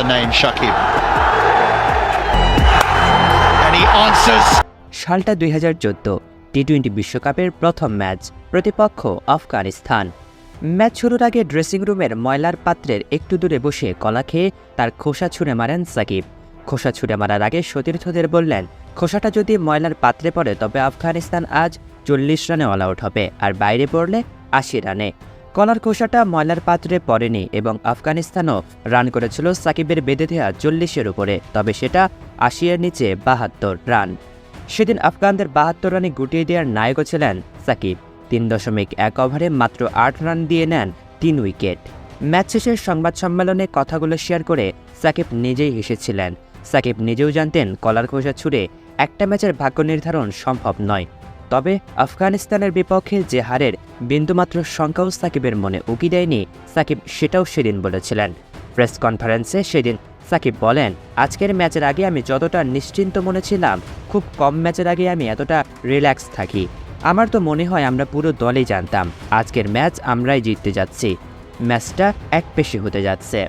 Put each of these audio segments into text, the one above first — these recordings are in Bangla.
the name, Shakib. And he answers. সালটা দুই হাজার চোদ্দ টি টোয়েন্টি বিশ্বকাপের প্রথম ম্যাচ প্রতিপক্ষ আফগানিস্তান। ম্যাচ শুরুর আগে ড্রেসিং রুমের ময়লার পাত্রের একটু দূরে বসে কলা খেয়ে তার খোসা ছুঁড়ে মারেন সাকিব। খোসা ছুঁড়ে মারার আগে সতীর্থদের বললেন, খোসাটা যদি ময়লার পাত্রে পড়ে, তবে আফগানিস্তান আজ চল্লিশ রানে অল আউট হবে, আর বাইরে পড়লে আশি রানে। কলার খোসাটা ময়লার পাত্রে পড়েনি এবং আফগানিস্তানও রান করেছিল সাকিবের বেঁধে দেওয়া চল্লিশের উপরে, তবে সেটা আশিয়ার নিচে বাহাত্তর রান। সেদিন আফগানদের বাহাত্তর রানে গুটিয়ে দেওয়ার নায়কও ছিলেন সাকিব। তিন দশমিক এক ওভারে মাত্র আট রান দিয়ে নেন তিন উইকেট। ম্যাচ শেষের সংবাদ সম্মেলনে কথাগুলো শেয়ার করে সাকিব নিজেই হেসেছিলেন। সাকিব নিজেও জানতেন কলার খোসা ছুড়ে একটা ম্যাচের ভাগ্য নির্ধারণ সম্ভব নয়। তবে আফগানিস্তানের বিপক্ষে যে হারের বিন্দুমাত্র শঙ্কাও সাকিবের মনে উকি দেয়নি, সাকিব সেটাও সেদিন বলেছিলেন। প্রেস কনফারেন্সে সেদিন সাকিব বলেন, আজকের ম্যাচের আগে আমি যতটা নিশ্চিন্ত মনে ছিলাম, খুব কম ম্যাচের আগে আমি এতটা রিল্যাক্স থাকি। আমার তো মনে হয় আমরা পুরো দলেই জানতাম, আজকের ম্যাচ আমরাই জিততে যাচ্ছি। ম্যাচটা এক পেশি হতে যাচ্ছে।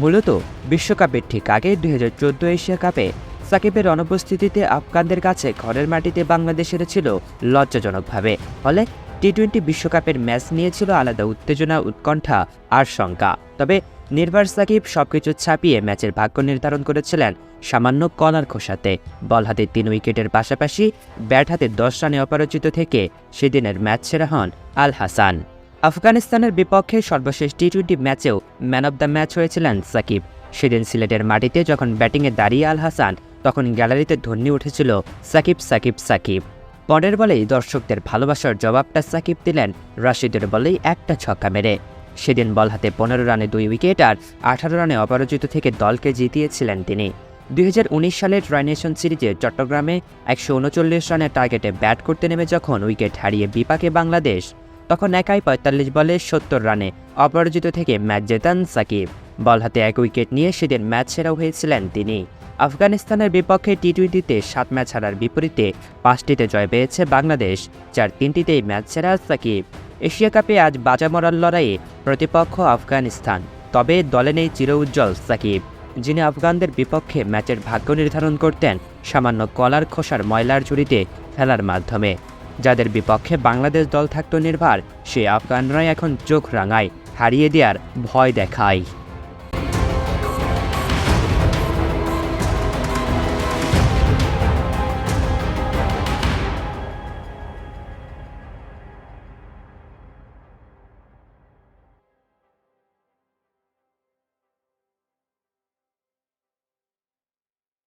মূলত বিশ্বকাপের ঠিক আগে দুই হাজার চোদ্দ এশিয়া কাপে সাকিবের অনুপস্থিতিতে আফগানদের কাছে ঘরের মাটিতে বাংলাদেশের ছিল লজ্জাজনকভাবে। ফলে টি টোয়েন্টি বিশ্বকাপের ম্যাচ নিয়েছিল আলাদা উত্তেজনা, উৎকণ্ঠা আর শঙ্কা। তবে নির্ভার সাকিব সবকিছু ছাপিয়ে ম্যাচের ভাগ্য নির্ধারণ করেছিলেন সামান্য কলার খোসাতে। বল হাতে তিন উইকেটের পাশাপাশি ব্যাট হাতে দশ রানে অপরাজিত থেকে সেদিনের ম্যাচ সেরা হন আল হাসান। আফগানিস্তানের বিপক্ষে সর্বশেষ টি টোয়েন্টি ম্যাচেও ম্যান অব দ্য ম্যাচ হয়েছিলেন সাকিব। সেদিন সিলেটের মাটিতে যখন ব্যাটিংয়ে দাঁড়িয়ে আল হাসান তখন গ্যালারিতে ধ্বনি উঠেছিল, সাকিব সাকিব সাকিব। পরের বলেই দর্শকদের ভালোবাসার জবাবটা সাকিব দিলেন, রাশিদের বলেই একটা ছক্কা মেরে। সেদিন বল হাতে পনেরো রানে দুই উইকেট আর আঠারো রানে অপরাজিত থেকে দলকে জিতিয়েছিলেন তিনি। দু হাজার উনিশ সালের ট্রাইনেশন সিরিজে চট্টগ্রামে একশো উনচল্লিশ রানের টার্গেটে ব্যাট করতে নেমে যখন উইকেট হারিয়ে বিপাকে বাংলাদেশ, তখন একাই পঁয়তাল্লিশ বলে সত্তর রানে অপরাজিত থেকে ম্যাচ জেতান সাকিব। বল হাতে এক উইকেট নিয়ে সেদিন ম্যাচ সেরাও হয়েছিলেন তিনি। আফগানিস্তানের বিপক্ষে টি টোয়েন্টিতে সাত ম্যাচ হারার বিপরীতে পাঁচটিতে জয় পেয়েছে বাংলাদেশ যার তিনটিতেই ম্যাচ সেরা সাকিব। এশিয়া কাপে আজ বাজা মরার লড়াইয়ে প্রতিপক্ষ আফগানিস্তান, তবে দলে নেই চির উজ্জ্বল সাকিব, যিনি আফগানদের বিপক্ষে ম্যাচের ভাগ্য নির্ধারণ করতেন সামান্য কলার খোসার ময়লার ঝুড়িতে খেলার মাধ্যমে। যাদের বিপক্ষে বাংলাদেশ দল থাকত নির্ভার, সে আফগানরাই এখন চোখ রাঙায়, হারিয়ে দেওয়ার ভয় দেখায়।